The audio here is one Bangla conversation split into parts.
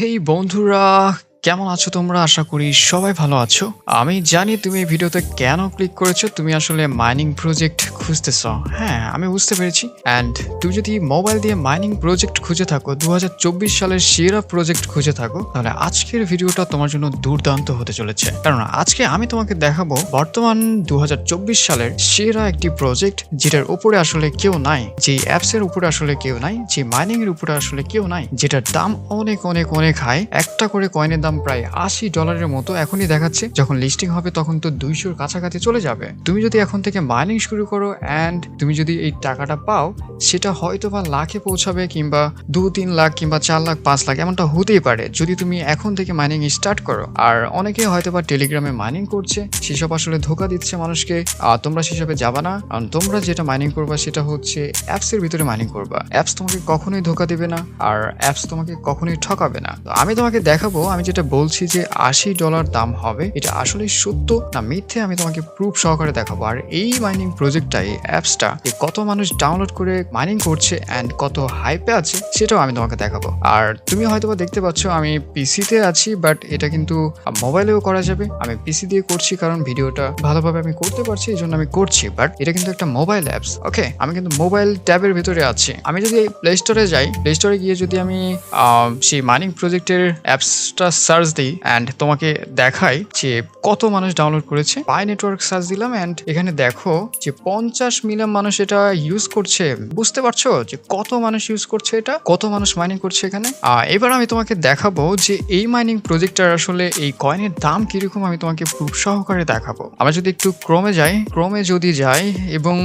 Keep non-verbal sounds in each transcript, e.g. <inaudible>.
হেই বন্ধুরা কেমন আছো তোমরা? আশা করি সবাই ভালো আছো। আমি জানি তুমি এই ভিডিওতে কেন ক্লিক করেছ, তুমি আসলে মাইনিং প্রজেক্ট খুঁজতেছ। হ্যাঁ আমি বুঝতে পেরেছি। অ্যান্ড তুমি যদি মোবাইল দিয়ে মাইনিং প্রজেক্ট খুঁজে থাকো দু সালের সেরা প্রজেক্ট খুঁজে থাকো, তাহলে আজকের ভিডিওটা তোমার জন্য দুর্দান্ত হতে চলেছে। কারণ আজকে আমি তোমাকে দেখাবো, বর্তমান দু হাজার চব্বিশ সালের সেরা একটি প্রজেক্ট যেটার উপরে আসলে কেউ নাই যে অ্যাপস এর উপরে আসলে কেউ নাই যে মাইনিং এর উপরে আসলে কেউ নাই, যেটার দাম অনেক অনেক অনেক হাই একটা করে কয়েনের দাম প্রায় আশি ডলারের মতো এখনই দেখাচ্ছে। যখন লিস্টিং হবে, তখন তো দুইশোর কাছাকাছি চলে যাবে। তুমি যদি এখন থেকে মাইনিং শুরু করো অ্যান্ড তুমি যদি এই টাকাটা পাও, সেটা হয়তো বা লাখে পৌঁছাবে কিংবা দু, তিন লাখ কিংবা চার লাখ, পাঁচ লাখ, এমনটা হতেই পারে। যদি তুমি এখন থেকে মাইনিং স্টার্ট করো, আর অনেকে হয়তো বা টেলিগ্রামে মাইনিং করছে, সেসব আসলে ধোকা দিচ্ছে মানুষকে। আর তোমরা সেসবে যাবা না, কারণ তোমরা যেটা মাইনিং করবা, সেটা হচ্ছে অ্যাপস এর ভিতরে মাইনিং করবা। অ্যাপস তোমাকে কখনোই ধোকা দেবে না, আর অ্যাপস তোমাকে কখনোই ঠকাবে না। তো আমি তোমাকে দেখাবো, আমি যেটা বলছি যে আশি ডলার দাম হবে, এটা আসলে সত্য? না, মিথ্যে আমি তোমাকে প্রুফ সহকারে দেখাবো। আর এই মাইনিং প্রজেক্টটা এই অ্যাপসটা কত মানুষ ডাউনলোড করে মাইনিং করছে অ্যান্ড কত হাইপে আছে, সেটাও আমি তোমাকে দেখাবো। আর তুমি হয়তো দেখতে পাচ্ছ, আমি পিসিতে আছি বাট এটা কিন্তু মোবাইলেও করা যাবে। আমি পিসি দিয়ে করছি কারণ ভিডিওটা ভালোভাবে আমি করতে পারছি, এই জন্য আমি করছি বাট এটা কিন্তু একটা মোবাইল অ্যাপস ওকে আমি কিন্তু মোবাইল ট্যাবের ভিতরে আছি। আমি যদি প্লে স্টোরে যাই প্লে স্টোরে গিয়ে যদি আমি সেই মাইনিং প্রজেক্টের অ্যাপসটা সার্চ দিই অ্যান্ড তোমাকে দেখাই যে কত মানুষ ডাউনলোড করেছে। পাই নেটওয়ার্ক সার্চ দিলাম অ্যান্ড এখানে দেখো যে পঞ্চাশ মিলিয়ন মানুষ এটা ইউজ করছে। বুঝতে পারছ যে কত মানুষ ইউজ করছে এটা? কত মানুষ মাইনিং করছে এখানে? এবার আমি তোমাকে দেখাবো যে এই মাইনিং প্রজেক্টটার আসলে এই কয়েনের দাম কীরকম আমি তোমাকে প্রুফ সহকারে দেখাবো। আমরা যদি একটু ক্রমে যাই, ক্রমে যদি যাই এবং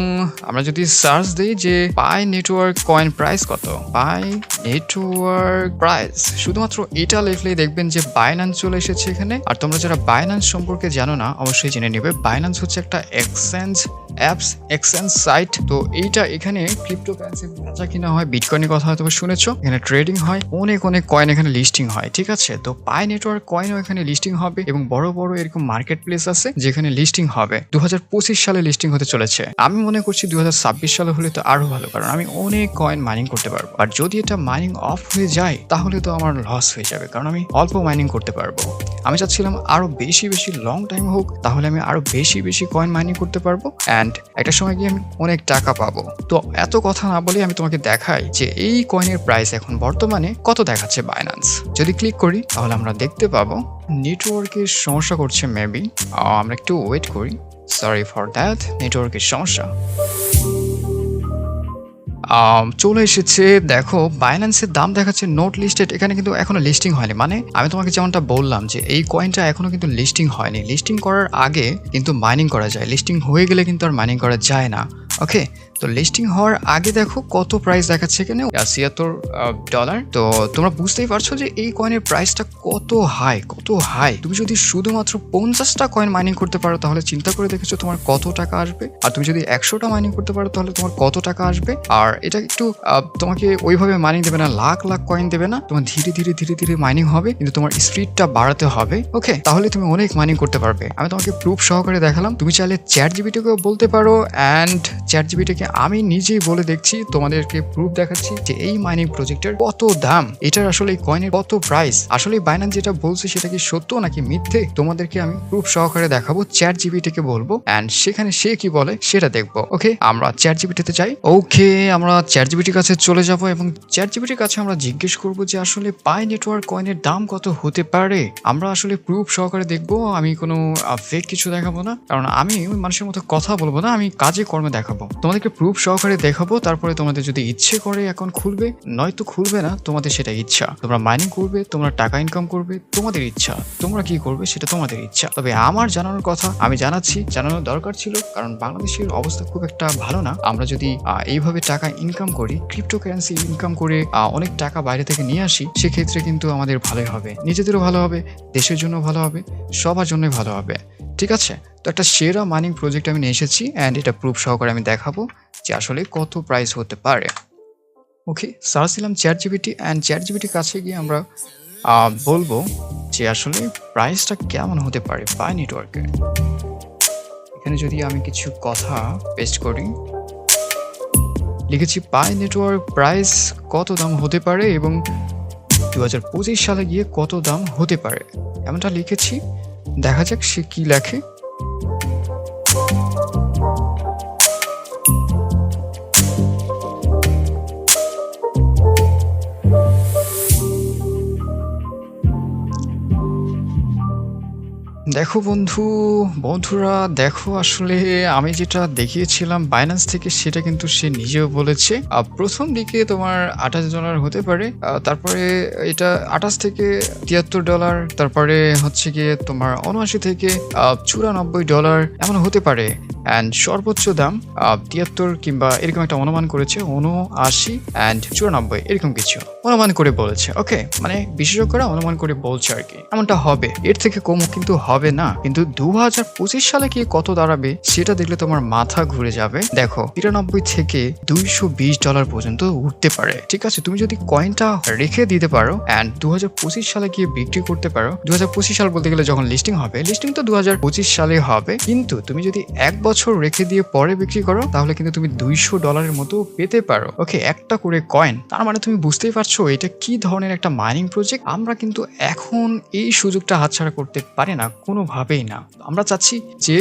আমরা যদি সার্চ দিই যে পাই নেটওয়ার্ক কয়েন প্রাইস কত? পাই নেটওয়ার্ক প্রাইস শুধুমাত্র এটা লিখলেই দেখবেন যে বাইন্যান্স চলে এসেছে এখানে। আর তোমরা যারা বাইন্যান্স সম্পর্কে জানো না, অবশ্যই জেনে নেবে। বাইন্যান্স হচ্ছে একটা এক্সচেঞ্জ অ্যাপস এক্সচেঞ্জ সাইট তো এইটা এখানে ক্রিপ্টোকারেন্সি বেচা কিনা হয় বিটকয়েনের কথা হয়তো শুনেছো। এখানে ট্রেডিং হয়, অনেক অনেক কয়েন এখানে লিস্টিং হয়, ঠিক আছে? তো পাই নেটওয়ার্ক কয়েনও এখানে লিস্টিং হবে এবং বড় বড় এরকম মার্কেট প্লেস আছে যেখানে লিস্টিং হবে। দু হাজার পঁচিশ সালে লিস্টিং হতে চলেছে। আমি মনে করছি দু হাজার ছাব্বিশ সালে হলে তো আরও ভালো, কারণ আমি অনেক কয়েন মাইনিং করতে পারব। আর যদি এটা মাইনিং অফ হয়ে যায়, তাহলে তো আমার লস হয়ে যাবে, কারণ আমি অল্প মাইনিং করতে পারব। আমি চাচ্ছিলাম আরও বেশি বেশি লং টাইম হোক, তাহলে আমি আরও বেশি বেশি কয়েন মাইনিং করতে পারব। অ্যান্ড একটা সময় গিয়ে আমি অনেক টাকা পাবো। তো এত কথা না বলে আমি তোমাকে দেখাই যে এই কয়েনের প্রাইস এখন বর্তমানে কত দেখাচ্ছে বাইন্যান্স যদি ক্লিক করি, তাহলে আমরা দেখতে পাবো নেটওয়ার্কের সমস্যা করছে মেবি আমরা একটু ওয়েট করি। সরি ফর দ্যাট নেটওয়ার্কের সমস্যা। চলে এসেছে, দেখো বাইন্যান্সের দাম দেখাচ্ছে নোট লিস্টেড এখানে কিন্তু এখনও লিস্টিং হয়নি। মানে আমি তোমাকে যেমনটা বললাম যে, এই কয়েনটা এখনও কিন্তু লিস্টিং হয়নি। লিস্টিং করার আগে কিন্তু মাইনিং করা যায়। লিস্টিং হয়ে গেলে কিন্তু আর মাইনিং করা যায় না। ওকে তো লিস্টিং হওয়ার আগে দেখো কত প্রাইস দেখাচ্ছে এখানে? ছিয়াত্তর ডলার তো তোমরা বুঝতেই পারছ যে এই কয়েনের প্রাইসটা কত হাই কত হাই তুমি যদি শুধুমাত্র পঞ্চাশটা কয়েন মাইনিং করতে পারো, তাহলে চিন্তা করে দেখেছ তোমার কত টাকা আসবে। আর তুমি যদি একশোটা মাইনিং করতে পারো, তাহলে তোমার কত টাকা আসবে। আর এটা একটু তোমাকে ওইভাবে মাইনিং দেবে না, লাখ লাখ কয়েন দেবে না। তোমার ধীরে ধীরে ধীরে ধীরে মাইনিং হবে, কিন্তু তোমার স্পিডটা বাড়াতে হবে। ওকে তাহলে তুমি অনেক মাইনিং করতে পারবে। আমি তোমাকে প্রুফ সহকারে দেখালাম। তুমি চাইলে চ্যাট জিবিটিকেও বলতে পারো অ্যান্ড চ্যাট জিবিটিকে আমি নিজেই বলে দেখছি, তোমাদেরকে প্রুফ দেখাচ্ছি যে এই মাইনিং প্রজেক্টের কত দাম। এটার আসলে কয়েনের কত প্রাইস আসলে বাইনান্স যেটা বলছে সেটা কি সত্য নাকি মিথ্যে? তোমাদেরকে আমি প্রুফ সহকারে দেখাবো চ্যাট জিবিটিকে বলব। অ্যান্ড সেখানে সে কি বলে সেটা দেখব ওকে আমরা চ্যাট জিবিটিতে যাই। ওকে আমরা চ্যাট জিবিটির কাছে চলে যাব এবং চ্যাট জিবিটির কাছে আমরা জিজ্ঞেস করব যে আসলে পাই নেটওয়ার্ক কয়েনের দাম কত হতে পারে? আমরা আসলে প্রুফ সহকারে দেখব, আমি কোনো ফেক কিছু দেখাবো না। কারণ আমি মানুষের মতো কথা বলব না, আমি কাজে কর্মে দেখাবো। তোমাদেরকে প্রুফ সহকারে দেখাবো, তারপরে তোমাদের যদি ইচ্ছে করে অ্যাকাউন্ট খুলবে, নয়তো খুলবে না, তোমাদের সেটা ইচ্ছা। তোমরা মাইনিং করবে, তোমরা টাকা ইনকাম করবে, তোমাদের ইচ্ছা। তোমরা কি করবে সেটা তোমাদের ইচ্ছা। তবে আমার জানানোর কথা, আমি জানাচ্ছি, জানানোর দরকার ছিল, কারণ বাংলাদেশের অবস্থা খুব একটা ভালো না। আমরা যদি এইভাবে টাকা ইনকাম করি ক্রিপ্টো কারেন্সি ইনকাম করে অনেক টাকা বাইরে থেকে নিয়ে আসি, সেক্ষেত্রে কিন্তু আমাদের ভালোই হবে। নিজেদেরও ভালো হবে, দেশের জন্য ভালো হবে, সবার জন্যই ভালো হবে। ঠিক আছে? তো একটা সেরা মাইনিং প্রজেক্ট আমি নিয়ে এসেছি অ্যান্ড এটা প্রুফ সহকারে আমি দেখাবো। যে আসলে কত প্রাইস হতে পারে। ওকে সার্চ দিলাম চ্যাট জিবিটি অ্যান্ড চ্যাট জিবিটির কাছে গিয়ে আমরা বলব যে আসলে প্রাইসটা কেমন হতে পারে বাই নেটওয়ার্কে এখানে যদি আমি কিছু কথা পেস্ট করি। লিখেছি পাই নেটওয়ার্ক প্রাইস কত দাম হতে পারে এবং দু হাজার পঁচিশ সালে গিয়ে কত দাম হতে পারে। এমনটা লিখেছি, দেখা যাক সে কি লেখে। দেখো বন্ধু, বন্ধুরা, দেখো আসলে আমি যেটা দেখিয়েছিলাম বাইন্যান্স থেকে, সেটা কিন্তু সে নিজেও বলেছে। প্রথম দিকে তোমার আঠাশ ডলার হতে পারে তারপরে এটা আঠাশ থেকে তিয়াত্তর ডলার তারপরে হচ্ছে গিয়ে তোমার উনআশি থেকে চুরানব্বই ডলার এমন হতে পারে। অ্যান্ড সর্বোচ্চ দাম তিয়াত্তর কিংবা এরকম একটা অনুমান করেছে উনআশি অ্যান্ড চুরানব্বই, এরকম কিছু। অনুমান করে বলেছে ওকে মানে বিশেষজ্ঞরা অনুমান করে বলছে আর কি। এমনটা হবে। এর থেকে কম কিন্তু হবে না। কিন্তু দু হাজার পঁচিশ সালে কি কত দাঁড়াবে, সেটা দেখলে তোমার মাথা ঘুরে যাবে। দেখো, তিরানব্বই থেকে দুইশো বিশ ডলার পর্যন্ত উঠতে পারে। ঠিক আছে? তুমি যদি কয়েনটা রেখে দিতে পারো অ্যান্ড দু হাজার পঁচিশ সালে গিয়ে বিক্রি করতে পারো দু হাজার পঁচিশ সাল বলতে গেলে যখন লিস্টিং হবে লিস্টিং তো দু হাজার পঁচিশ সালে হবে। কিন্তু তুমি যদি এক বছর রেখে দিয়ে পরে বিক্রি করো, তাহলে কিন্তু তুমি দুইশো ডলারের মতো পেতে পারো। ওকে একটা করে কয়েন তার মানে তুমি বুঝতেই পারছ এটা কি ধরনের একটা মাইনিং প্রজেক্ট আমরা কিন্তু এখন এই সুযোগটা হাতছাড়া করতে পারি না, কোনোভাবেই না। আমরা চাচ্ছি যে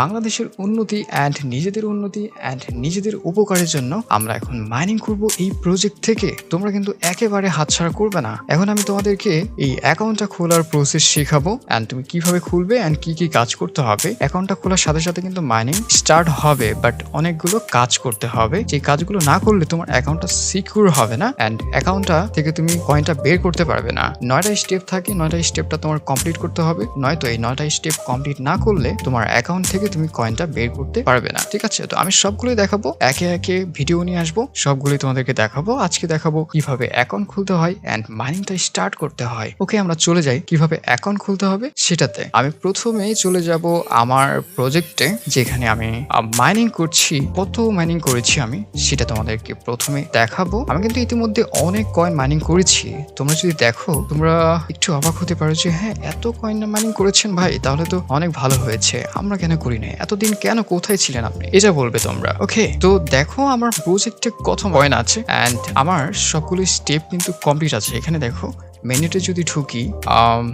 বাংলাদেশের উন্নতি অ্যান্ড নিজেদের উন্নতি অ্যান্ড নিজেদের উপকারের জন্য আমরা এখন মাইনিং করব এই প্রজেক্ট থেকে। তোমরা কিন্তু একেবারে হাতছাড়া করবে না। এখন আমি তোমাদেরকে এই অ্যাকাউন্টটা খোলার প্রসেস শেখাবো অ্যান্ড তুমি কীভাবে খুলবে অ্যান্ড কি কি কাজ করতে হবে। অ্যাকাউন্টটা খোলার সাথে সাথে কিন্তু মাইনিং স্টার্ট হবে বাট অনেকগুলো কাজ করতে হবে। যে কাজগুলো না করলে তোমার অ্যাকাউন্টটা সিকিউর হবে না অ্যান্ড অ্যাকাউন্টটা থেকে তুমি কয়েনটা বের করতে পারবে না। নয়টা স্টেপ থাকে, নয়টা স্টেপটা তোমার কমপ্লিট করতে হবে, নয়তো এই নয়টা স্টেপ কমপ্লিট না করলে তোমার অ্যাকাউন্ট থেকে তুমি কয়েনটা বের করতে পারবে না। ঠিক আছে? তো আমি সবগুলোই দেখাবো, একে একে ভিডিও নিয়ে আসব, সবগুলোই তোমাদেরকে দেখাবো। আজকে দেখাবো কীভাবে অ্যাকাউন্ট খুলতে হয় অ্যান্ড মাইনিংটা স্টার্ট করতে হয়। ওকে, আমরা চলে যাই। কীভাবে অ্যাকাউন্ট খুলতে হবে সেটাতে। আমি প্রথমেই চলে যাব আমার প্রজেক্টে যেখানে আমি মাইনিং করছি। কত মাইনিং করেছি আমি, সেটা তোমাদেরকে প্রথমে দেখাবো। আমি কিন্তু ইতিমধ্যে অনেক কয়েন মাইনিং করেছি। তোমরা যদি দেখো, তোমরা একটু অবাক হতে পারো যে হ্যাঁ এত কয়েন মাইনিং করেছেন ভাই, তাহলে তো অনেক ভালো হয়েছে। আমরা কেন করি না এতদিন কেন কোথায় ছিলেন আপনি? এটা বলবে তোমরা। ওকে তো দেখো, আমার প্রজেক্টে কত কয়েন আছে অ্যান্ড আমার সবগুলো স্টেপ কিন্তু কমপ্লিট আছে। এখানে দেখো মিনিটে যদি ঢুকি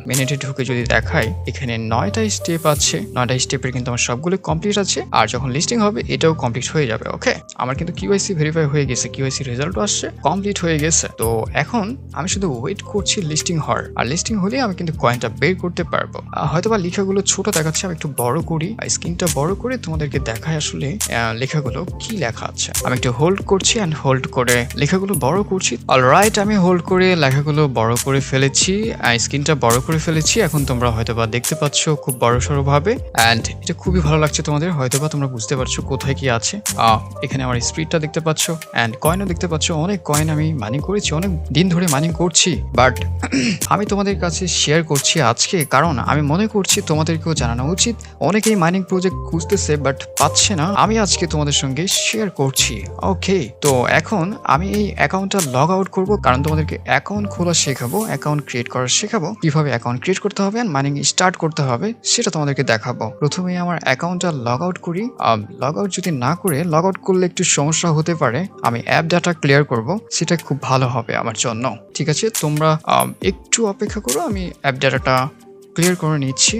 মিনিটে ঢুকে যদি দেখাই এখানে নয়টা স্টেপ আছে। নয়টা স্টেপের কিন্তু আমার সবগুলো কমপ্লিট আছে। আর যখন লিস্টিং হবে এটাও কমপ্লিট হয়ে যাবে ওকে আমার কিন্তু কিউআইসি ভেরিফাই হয়ে গেছে। কিউআইসি রেজাল্টও আসছে কমপ্লিট হয়ে গেছে। তো এখন আমি শুধু ওয়েট করছি লিস্টিং হওয়ার। আর লিস্টিং হলে আমি কিন্তু কয়েনটা বের করতে পারব। আহ, হয়তোবা লেখাগুলো ছোট দেখাচ্ছে আমি একটু বড় করি। স্ক্রিনটা বড় করে তোমাদেরকে দেখায় আসলে লেখাগুলো কি লেখা আছে। আমি একটু হোল্ড করছি অ্যান্ড হোল্ড করে লেখাগুলো বড় করছি। অলরাইট আমি হোল্ড করে লেখাগুলো বড় করে ফেলেছি স্ক্রিনটা বড় করে ফেলেছি, এখন তোমরা হয়তোবা দেখতে পাচ্ছ খুব বড় সড়ো ভাবে অ্যান্ড এটা খুবই ভালো লাগছে তোমাদের, হয়তোবা তোমরা বুঝতে পারছ কোথায় কি আছে। এখানে আমার স্পিডটা দেখতে পাচ্ছ অ্যান্ড কয়েনও দেখতে পাচ্ছ, অনেক কয়েন আমি মানি করেছি, অনেক দিন ধরে মাইনিং করছি বাট <clears throat> আমি তোমাদের কাছে শেয়ার করছি আজকে, কারণ আমি মনে করছি তোমাদেরকেও জানানো উচিত, অনেকেই মাইনিং প্রজেক্ট খুঁজতেছে বাট পাচ্ছে না, আমি আজকে তোমাদের সঙ্গে শেয়ার করছি। ওকে তো এখন আমি এই অ্যাকাউন্টটা লগ আউট করব, কারণ তোমাদেরকে অ্যাকাউন্ট খোলা শেখাবো অ্যাকাউন্ট ক্রিয়েট করা শেখাবো। কীভাবে অ্যাকাউন্ট ক্রিয়েট করতে হবে মাইনিং স্টার্ট করতে হবে, সেটা তোমাদেরকে দেখাবো। প্রথমে আমার অ্যাকাউন্টটা লগ আউট করি। লগ আউট যদি না করে লগ আউট করলে একটু সমস্যা হতে পারে। আমি অ্যাপ ডাটা ক্লিয়ার করব, সেটা খুব ভালো হবে আমার জন্য। ঠিক আছে? তোমরা একটু অপেক্ষা করো, আমি অ্যাপ ডাটাটা ক্লিয়ার করে নিচ্ছি।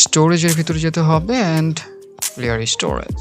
স্টোরেজের ভিতরে যেতে হবে অ্যান্ড ক্লিয়ার স্টোরেজ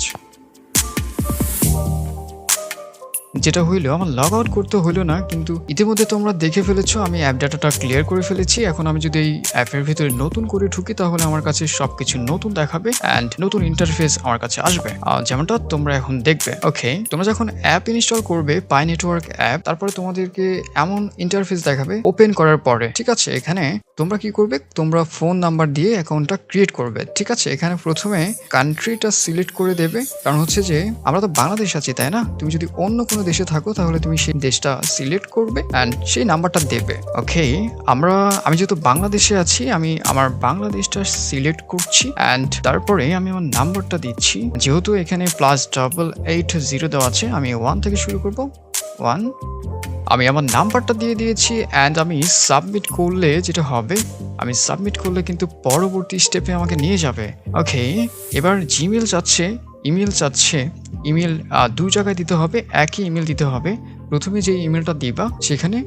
যেটা হইল, আমার লগ আউট করতে হইল না, কিন্তু ইতিমধ্যে তোমরা দেখে ফেলেছো, আমি অ্যাপ ডাটাটা ক্লিয়ার করে ফেলেছি। এখন আমি যদি এই অ্যাপের ভিতরে নতুন করে ঢুকি, তাহলে আমার কাছে সবকিছু নতুন দেখাবে অ্যান্ড নতুন ইন্টারফেস আমার কাছে আসবে। যেমনটা তোমরা এখন দেখবে। ওকে তোমরা যখন অ্যাপ ইনস্টল করবে পাই নেটওয়ার্ক অ্যাপ তারপরে তোমাদেরকে এমন ইন্টারফেস দেখাবে ওপেন করার পরে, ঠিক আছে? এখানে তোমরা কি করবে? তোমরা ফোন নাম্বার দিয়ে অ্যাকাউন্টটা ক্রিয়েট করবে, ঠিক আছে? এখানে প্রথমে কান্ট্রিটা সিলেক্ট করে দেবে। কারণ হচ্ছে যে, আমরা তো বাংলাদেশ আছি, তাই না? তুমি যদি অন্য কোনো দেশে থাকো, তাহলে তুমি সেই দেশটা সিলেক্ট করবে অ্যান্ড সেই নাম্বারটা দেবে। ওকে আমরা, আমি যেহেতু বাংলাদেশে আছি, আমি আমার বাংলাদেশটা সিলেক্ট করছি অ্যান্ড তারপরে আমি আমার নাম্বারটা দিচ্ছি। যেহেতু এখানে প্লাস ডাবল এইট জিরো দেওয়া আছে, আমি ওয়ান থেকে শুরু করব। ওয়ান আমি আমার নাম্বারটা দিয়ে দিয়েছি অ্যান্ড আমি সাবমিট করলে যেটা হবে, আমি সাবমিট করলে কিন্তু পরবর্তী স্টেপে আমাকে নিয়ে যাবে। ওকে এবার জিমেল চাচ্ছে ইমেল চাচ্ছে ইমেল দু জায়গায় দিতে হবে, একই ইমেল দিতে হবে। প্রথমে যে ইমেলটা দিবা, সেখানে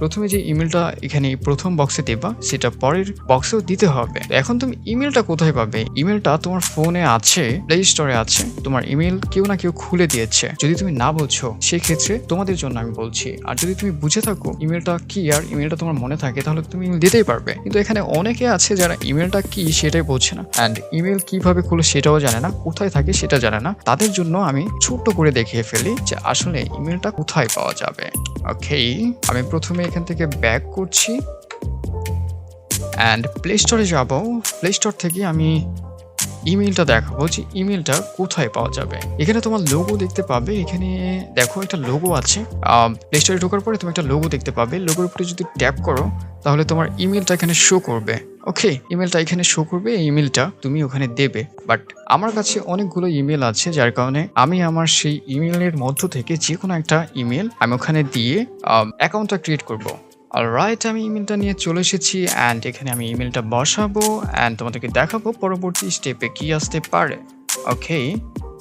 প্রথমে যে ইমেলটা এখানে প্রথম বক্সে দেবা, সেটা পরের বক্সেও দিতে হবে। এখন তুমি ইমেলটা কোথায় পাবে? ইমেলটা তোমার ফোনে আছে প্লে স্টোরে আছে, তোমার ইমেল কেউ না কেউ খুলে দিয়েছে। যদি তুমি না বোঝো সেই ক্ষেত্রে তোমাদের জন্য আমি বলছি। আর যদি তুমি বুঝে থাকো ইমেলটা কি, আর ইমেলটা তোমার মনে থাকে, তাহলে তুমি ইমেল দিতেই পারবে। কিন্তু এখানে অনেকে আছে যারা ইমেলটা কি, সেটাই বোঝে না। অ্যান্ড ইমেল কীভাবে খুলে সেটাও জানে না, কোথায় থাকে সেটা জানে না। তাদের জন্য আমি ছোট্ট করে দেখিয়ে ফেলি যে আসলে ইমেলটা কোথায় পাওয়া যাবে। ওকে আমি প্রথমে এখান থেকে ব্যাক করছি। অ্যান্ড প্লে স্টোরে যাব। প্লে স্টোর থেকে আমি ইমেলটা দেখাবো যে ইমেলটা কোথায় পাওয়া যাবে। এখানে তোমার লোগো দেখতে পাবে, এখানে দেখো একটা লোগো আছে। প্লে স্টোরে ঢোকার পরে তুমি একটা লোগো দেখতে পাবে। লোগোর উপরে যদি ট্যাপ করো, তাহলে তোমার ইমেলটা এখানে শো করবে। ওকে ইমেলটা এখানে শো করবে, এই ইমেলটা তুমি ওখানে দেবে। বাট আমার কাছে অনেকগুলো ইমেল আছে, যার কারণে আমি আমার সেই ইমেলের মধ্য থেকে যে কোনো একটা ইমেল আমি ওখানে দিয়ে অ্যাকাউন্টটা ক্রিয়েট করব। রাইট আমি ইমেলটা নিয়ে চলে এসেছি অ্যান্ড এখানে আমি ইমেলটা বসাবো অ্যান্ড তোমাদেরকে দেখাবো পরবর্তী স্টেপে কি আসতে পারে। ওকে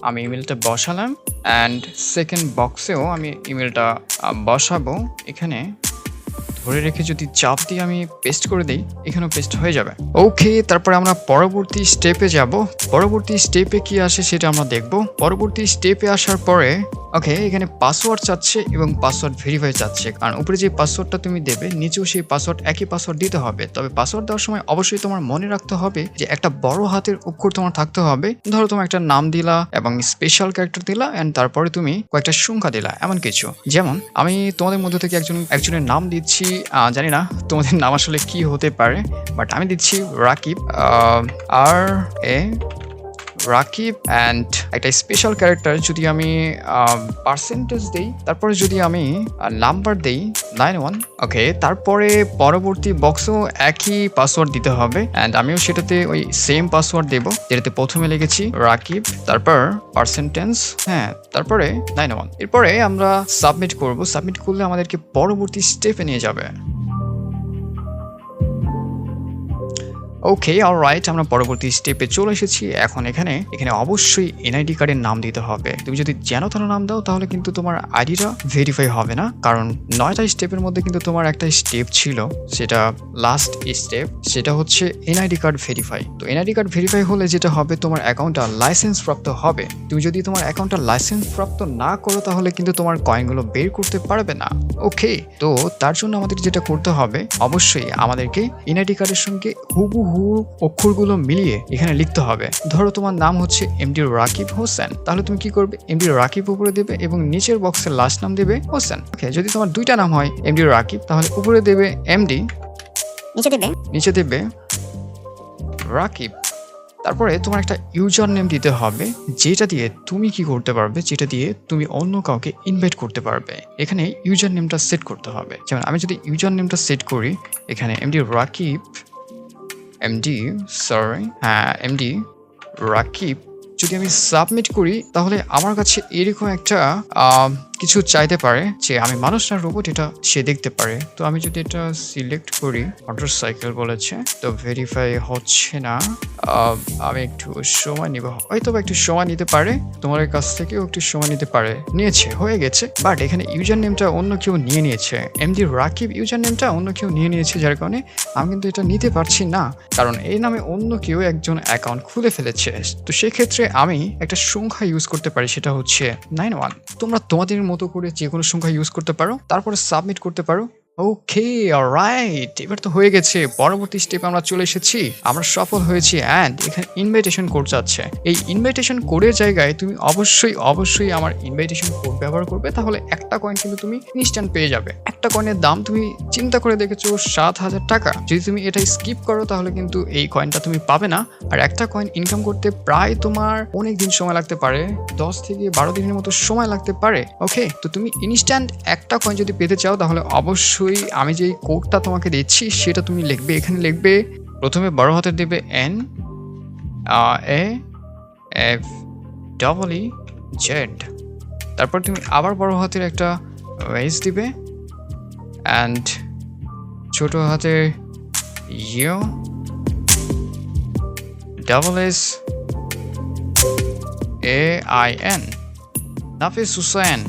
আমি ইমেলটা বসালাম অ্যান্ড সেকেন্ড বক্সেও আমি ইমেলটা বসাবো। এখানে ধরে রেখে যদি চাপ দিয়ে আমি পেস্ট করে দিই, এখানেও পেস্ট হয়ে যাবে। ওকে তারপরে আমরা পরবর্তী স্টেপে যাব। পরবর্তী স্টেপে কি আসে সেটা আমরা দেখব। পরবর্তী স্টেপে আসার পরে ওকে এখানে পাসওয়ার্ড চাচ্ছে এবং পাসওয়ার্ড ভেরিফাই চাচ্ছে। কারণ উপরে যে পাসওয়ার্ডটা তুমি দেবে, নিচেও সেই পাসওয়ার্ড একই পাসওয়ার্ড দিতে হবে। তবে পাসওয়ার্ড দেওয়ার সময় অবশ্যই তোমার মনে রাখতে হবে যে একটা বড় হাতের অক্ষর তোমার থাকতে হবে। ধরো তোমার একটা নাম দিলা এবং স্পেশাল ক্যারেক্টার দিলা এন্ড তারপরে তুমি কয়েকটা সংখ্যা দিলা, এমন কিছু। যেমন, আমি তোমাদের মধ্যে থেকে একজন, একজনের নাম দিচ্ছি জানি না তোমাদের নাম আসলে কি হতে পারে বাট আমি দিচ্ছি রাকিব আর এ রাকিব অ্যান্ড একটা স্পেশাল ক্যারেক্টার যদি আমি পার্সেন্টেজ দেই, তারপরে যদি আমি নাম্বার দেই নাইন ওয়ান ওকে তারপরে পরবর্তী বক্সও একই পাসওয়ার্ড দিতে হবে অ্যান্ড আমিও সেটাতে ওই সেম পাসওয়ার্ড দেব, যেটাতে প্রথমে লিখেছি রাকিব তারপর পার্সেন্টেন্স হ্যাঁ তারপরে নাইন ওয়ান এরপরে আমরা সাবমিট করব সাবমিট করলে আমাদেরকে পরবর্তী স্টেপে নিয়ে যাবে। ওকে রাইট আমরা পরবর্তী স্টেপে চলে এসেছি। এখন এখানে এখানে অবশ্যই এনআইডি কার্ডের নাম দিতে হবে। তুমি যদি যেন তেন নাম দাও, তাহলে কিন্তু তোমার আইডিটা ভেরিফাই হবে না। কারণ নয়টা স্টেপের মধ্যে কিন্তু তোমার একটা স্টেপ ছিল, সেটা লাস্ট স্টেপ সেটা হচ্ছে এনআইডি কার্ড ভেরিফাই তো এনআইডি কার্ড ভেরিফাই হলে যেটা হবে, তোমার অ্যাকাউন্টটা লাইসেন্স প্রাপ্ত হবে। তুমি যদি তোমার অ্যাকাউন্টটা লাইসেন্স প্রাপ্ত না করো, তাহলে কিন্তু তোমার কয়েনগুলো বের করতে পারবে না। ওকে তো তার জন্য আমাদের যেটা করতে হবে, অবশ্যই আমাদেরকে এনআইডি কার্ডের সঙ্গে হুবহু অক্ষরগুলো মিলিয়ে এখানে লিখতে হবে। ধরো তোমার নাম হচ্ছে এমডি রাকিব হোসেন। তাহলে তুমি কি করবে? এমডি রাকিব উপরে দেবে এবং নিচের বক্সের লাস্ট নাম দেবে হোসেন। ওকে যদি তোমার দুইটা নাম হয় এমডি রাকিব তাহলে উপরে দেবে এমডি নিচে দেবে। নিচে দেবে রাকিব। তারপরে তোমার একটা ইউজার নেম দিতে হবে যেটা দিয়ে তুমি কি করতে পারবে? যেটা দিয়ে তুমি অন্য কাউকে ইনভাইট করতে পারবে। এখানে ইউজার নেমটা সেট করতে হবে। যেমন আমি যদি ইউজার নেমটা সেট করি এখানে এমডি রাকিব এমডি সরি হ্যাঁ এমডি রাকিব। যদি আমি সাবমিট করি তাহলে আমার কাছে এরকম একটা কিছু চাইতে পারে যে আমি মানুষ না রোবট এটা সে দেখতে পারে। তো আমি যদি এটা সিলেক্ট করি মোটর সাইকেল বলেছে, তো ভেরিফাই হচ্ছে না। আমি একটু সময় নিব। হয়তো একটু সময় নিতে পারে, তোমার কাছ থেকেও একটু সময় নিতে পারে। নিয়েছে, হয়ে গেছে। বাট এখানে ইউজার নেমটা অন্য কেউ নিয়ে নিয়েছে। এমডি রাকিব ইউজার নেমটা অন্য কেউ নিয়ে নিয়েছে, যার কারণে আমি কিন্তু এটা নিতে পারছি না। কারণ এই নামে অন্য কেউ একজন অ্যাকাউন্ট খুলে ফেলেছে। তো সেক্ষেত্রে আমি একটা সংখ্যা ইউজ করতে পারি, সেটা হচ্ছে নাইন ওয়ান তোমরা তোমাদের মতো করে যে কোনো সংখ্যা ইউজ করতে পারো তারপরে সাবমিট করতে পারো। ওকে রাইট এবার তো হয়ে গেছে। পরবর্তী স্টেপ আমরা চলে এসেছি। আমরা সফল হয়েছি অ্যান্ড এখানে ইনভাইটেশন কোড যাচ্ছে। এই ইনভাইটেশন কোডের জায়গায় তুমি অবশ্যই অবশ্যই আমার ইনভাইটেশন কোড ব্যবহার করবে। তাহলে একটা কয়েন কিন্তু তুমি ইনস্ট্যান্ট পেয়ে যাবে। একটা কয়েনের দাম তুমি চিন্তা করে দেখেছ সাত হাজার টাকা। যদি তুমি এটা স্কিপ করো, তাহলে কিন্তু এই কয়েনটা তুমি পাবে না। আর একটা কয়েন ইনকাম করতে প্রায় তোমার অনেক দিন সময় লাগতে পারে। দশ থেকে বারো দিনের মতো সময় লাগতে পারে। ওকে তো তুমি ইনস্ট্যান্ট একটা কয়েন যদি পেতে চাও, তাহলে অবশ্যই আমি যে কোডটা তোমাকে দিচ্ছি, সেটা তুমি লিখবে। এখানে লিখবে, প্রথমে বড় হাতের দেবে N A F double E Z তারপর তুমি আবার বড় হাতের একটা ওয়েস দিবে অ্যান্ড ছোট হাতের U double S A I N Nafis Hussain.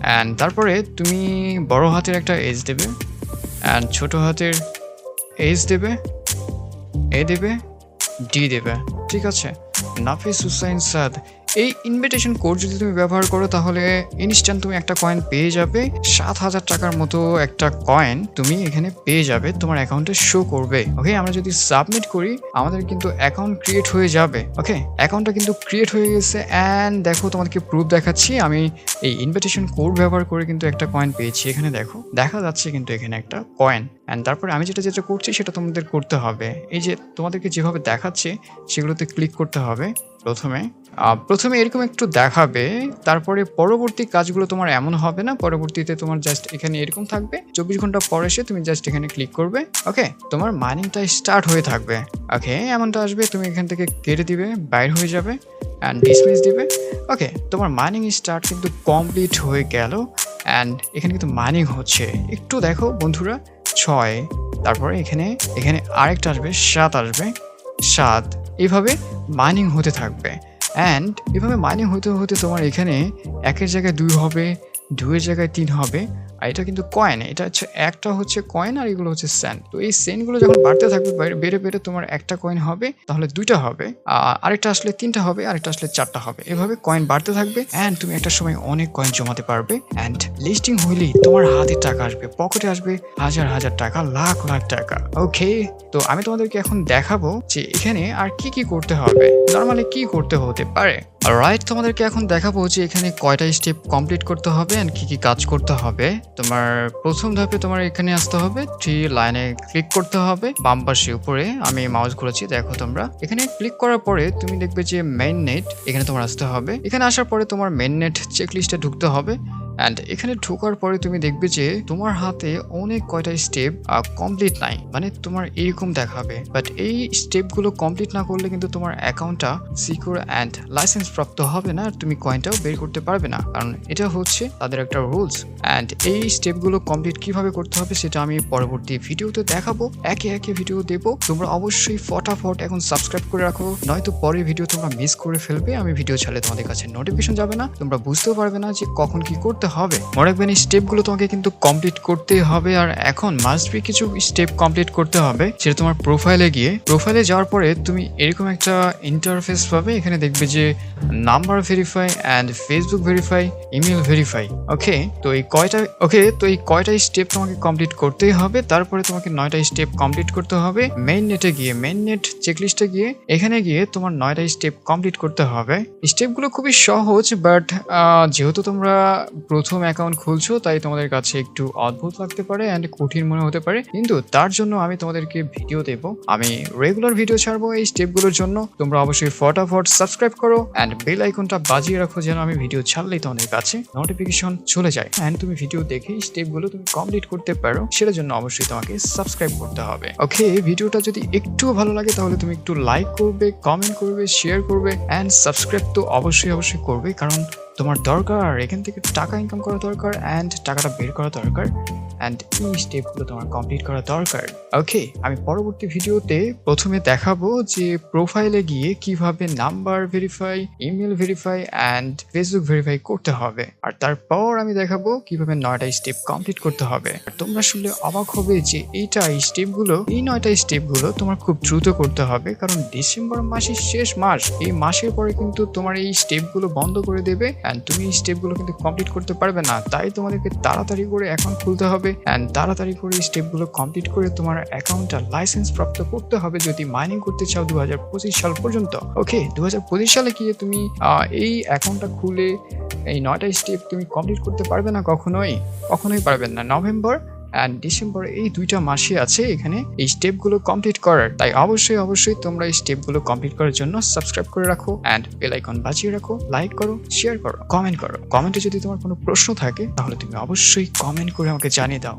And তারপরে তুমি বড় হাতের একটা এজ দেবে। অ্যান্ড ছোট হাতের এজ দেবে এ দেবে ডি দেবে। ঠিক আছে? নাফিস হুসাইন সাদ এই ইনভিটেশন কোড যদি তুমি ব্যবহার করো, তাহলে ইনস্ট্যান্ট তুমি একটা কয়েন পেয়ে যাবে। সাত হাজার টাকার মতো একটা কয়েন তুমি এখানে পেয়ে যাবে, তোমার অ্যাকাউন্টে শো করবে। ওকে আমরা যদি সাবমিট করি, আমাদের কিন্তু অ্যাকাউন্ট ক্রিয়েট হয়ে যাবে। ওকে অ্যাকাউন্টটা কিন্তু ক্রিয়েট হয়ে গেছে অ্যান্ড দেখো তোমাদেরকে প্রুফ দেখাচ্ছি। আমি এই ইনভিটেশন কোড ব্যবহার করে কিন্তু একটা কয়েন পেয়েছি। এখানে দেখো, দেখা যাচ্ছে কিন্তু এখানে একটা কয়েন অ্যান্ড তারপরে আমি যেটা যেটা করছি, সেটা তোমাদের করতে হবে। এই যে তোমাদেরকে যেভাবে দেখাচ্ছে, সেগুলোতে ক্লিক করতে হবে প্রথমে। প্রথমে এরকম একটু দেখাবে, তারপরে পরবর্তী কাজগুলো তোমার এমন হবে না, পরবর্তীতে তোমার জাস্ট এখানে এরকম থাকবে, চব্বিশ ঘণ্টা পরে এসে তুমি জাস্ট এখানে ক্লিক করবে ওকে তোমার মাইনিংটা স্টার্ট হয়ে থাকবে ওকে এমনটা আসবে, তুমি এখান থেকে কেটে দিবে, বাইর হয়ে যাবে অ্যান্ড ডিসমিস দিবে ওকে তোমার মাইনিং স্টার্ট কিন্তু কমপ্লিট হয়ে গেল অ্যান্ড এখানে কিন্তু মাইনিং হচ্ছে। একটু দেখো বন্ধুরা, ছয়, তারপরে এখানে এখানে আরেকটা আসবে, সাত আসবে, সাত। এইভাবে মাইনিং হতে থাকবে। অ্যান্ড এভাবে মাইনিং হতে হতে তোমার এখানে একের জায়গায় দুই হবে, দুইয়ের জায়গায় তিন হবে। আর এটা কিন্তু কয়েন এটা হচ্ছে, একটা হচ্ছে কয়েন আর এগুলো হচ্ছে স্যান্ড তো এই সেন্টগুলো যখন বাড়তে থাকবে বেড়ে বেড়ে তোমার একটা কয়েন হবে, তাহলে দুইটা হবে। আরেকটা আসলে তিনটা হবে, আরেকটা আসলে চারটা হবে। এভাবে কয়েন বাড়তে থাকবে অ্যান্ড তুমি একটা সময় অনেক কয়েন জমাতে পারবে। অ্যান্ড লিস্টিং হইলেই তোমার হাতে টাকা আসবে পকেটে আসবে হাজার হাজার টাকা, লাখ লাখ টাকা। ওকে তো আমি তোমাদেরকে এখন দেখাবো যে এখানে আর কি কি করতে হবে। নর্মালি কি করতে হতে পারে? রাইট তোমাদেরকে এখন দেখাবো যে এখানে কয়টা স্টেপ কমপ্লিট করতে হবে অ্যান্ড কি কি কাজ করতে হবে। তোমার প্রথম ধাপে তোমার এখানে আসতে হবে থ্রি লাইনে ক্লিক করতে হবে। বাম পাশে উপরে আমি মাউস ঘুরেছি দেখো তোমরা। এখানে ক্লিক করার পরে তুমি দেখবে যে মেইন নেট এখানে তোমার আসতে হবে। এখানে আসার পরে তোমার মেইন নেট চেক লিস্টে ঢুকতে হবে। অ্যান্ড এখানে ঢোকার পরে তুমি দেখবে যে তোমার হাতে অনেক কয়টা স্টেপ কমপ্লিট নাই। মানে তোমার এরকম দেখাবে। বাট এই স্টেপগুলো কমপ্লিট না করলে কিন্তু তোমার অ্যাকাউন্টটা সিকিউর অ্যান্ড লাইসেন্স প্রাপ্ত হবে না। আর তুমি কয়েনটাও বের করতে পারবে না। কারণ এটা হচ্ছে তাদের একটা রুলস অ্যান্ড এই স্টেপগুলো কমপ্লিট কীভাবে করতে হবে সেটা আমি পরবর্তী ভিডিওতে দেখাবো। একে একে ভিডিও দেবো। তোমরা অবশ্যই ফটাফট এখন সাবস্ক্রাইব করে রাখো। নয়তো পরের ভিডিও তোমরা মিস করে ফেলবে। আমি ভিডিও ছাড়লে তোমাদের কাছে নোটিফিকেশন যাবে না। তোমরা বুঝতেও পারবে না যে কখন কি করতে হবে। মনে রাখবেন এই স্টেপগুলো তোমাকে কিন্তু কমপ্লিট করতেই হবে আর এখন মাস্ট বি কিছু স্টেপ কমপ্লিট করতে হবে, সেটা তোমার প্রোফাইলে গিয়ে। প্রোফাইলে যাওয়ার পরে তুমি এরকম একটা ইন্টারফেস পাবে, এখানে দেখবে যে number verify and Facebook verify email verify okay তো এই কয়টা ওকে তো এই কয়টা স্টেপ তোমাকে কমপ্লিট করতেই হবে, তারপরে তোমাকে নয়টা স্টেপ কমপ্লিট করতে হবে। মেইন নেটে গিয়ে মেইন নেট চেকলিস্টে গিয়ে, এখানে গিয়ে তোমার নয়টা স্টেপ কমপ্লিট করতে হবে। স্টেপগুলো খুবই সহজ বাট যেহেতু তোমরা প্রথম অ্যাকাউন্ট খুলছো, তাই তোমাদের কাছে একটু অদ্ভুত লাগতে পারে অ্যান্ড কঠিন মনে হতে পারে। কিন্তু তার জন্য আমি তোমাদেরকে ভিডিও দেব। আমি রেগুলার ভিডিও ছাড়বো এই স্টেপগুলোর জন্য। তোমরা অবশ্যই ফটাফট সাবস্ক্রাইব করো অ্যান্ড বেল আইকনটা বাজিয়ে রাখো যেন আমি ভিডিও ছাড়লেই তোমাদের কাছে নোটিফিকেশন চলে যায়। অ্যান্ড তুমি ভিডিও দেখেই স্টেপগুলো তুমি কমপ্লিট করতে পারো, সেটার জন্য অবশ্যই তোমাকে সাবস্ক্রাইব করতে হবে। ওকে ভিডিওটা যদি একটু ভালো লাগে তাহলে তুমি একটু লাইক করবে কমেন্ট করবে শেয়ার করবে অ্যান্ড সাবস্ক্রাইব তো অবশ্যই অবশ্যই করবে কারণ তোমার দরকার এখান থেকে টাকা ইনকাম করা দরকার অ্যান্ড টাকাটা বের করা দরকার। অ্যান্ড এই স্টেপগুলো তোমার কমপ্লিট করা দরকার। ওকে আমি পরবর্তী ভিডিওতে প্রথমে দেখাবো যে প্রোফাইলে গিয়ে কীভাবে number verify email verify and Facebook verify করতে হবে। আর তারপর আমি দেখাবো কীভাবে নয়টা স্টেপ কমপ্লিট করতে হবে। আর তোমরা শুনলে অবাক হবে যে এইটা এই স্টেপগুলো এই নয়টা স্টেপগুলো তোমার খুব দ্রুত করতে হবে। কারণ ডিসেম্বর মাসের শেষ মাস, এই মাসের পরে কিন্তু তোমার এই স্টেপগুলো বন্ধ করে দেবে। অ্যান্ড তুমি এই স্টেপগুলো কিন্তু কমপ্লিট করতে পারবে না। তাই তোমাদেরকে তাড়াতাড়ি করে অ্যাকাউন্ট খুলতে হবে। অ্যান্ড তাড়াতাড়ি করে স্টেপগুলো কমপ্লিট করে তোমার অ্যাকাউন্টটা লাইসেন্স প্রাপ্ত করতে হবে যদি মাইনিং করতে চাও দু হাজার পঁচিশ সাল পর্যন্ত। ওকে দু হাজার পঁচিশ সালে গিয়ে তুমি এই অ্যাকাউন্টটা খুলে এই নয়টা স্টেপ তুমি কমপ্লিট করতে পারবে না কখনোই কখনোই পারবেন না। নভেম্বর অ্যান্ড ডিসেম্বর এই দুইটা মাসে আছে এখানে এই স্টেপগুলো কমপ্লিট করার। তাই অবশ্যই অবশ্যই তোমরা এই স্টেপগুলো কমপ্লিট করার জন্য সাবস্ক্রাইব করে রাখো অ্যান্ড বেল আইকন বাজিয়ে রাখো লাইক করো শেয়ার করো কমেন্ট করো। কমেন্টে যদি তোমার কোনো প্রশ্ন থাকে, তাহলে তুমি অবশ্যই কমেন্ট করে আমাকে জানিয়ে দাও।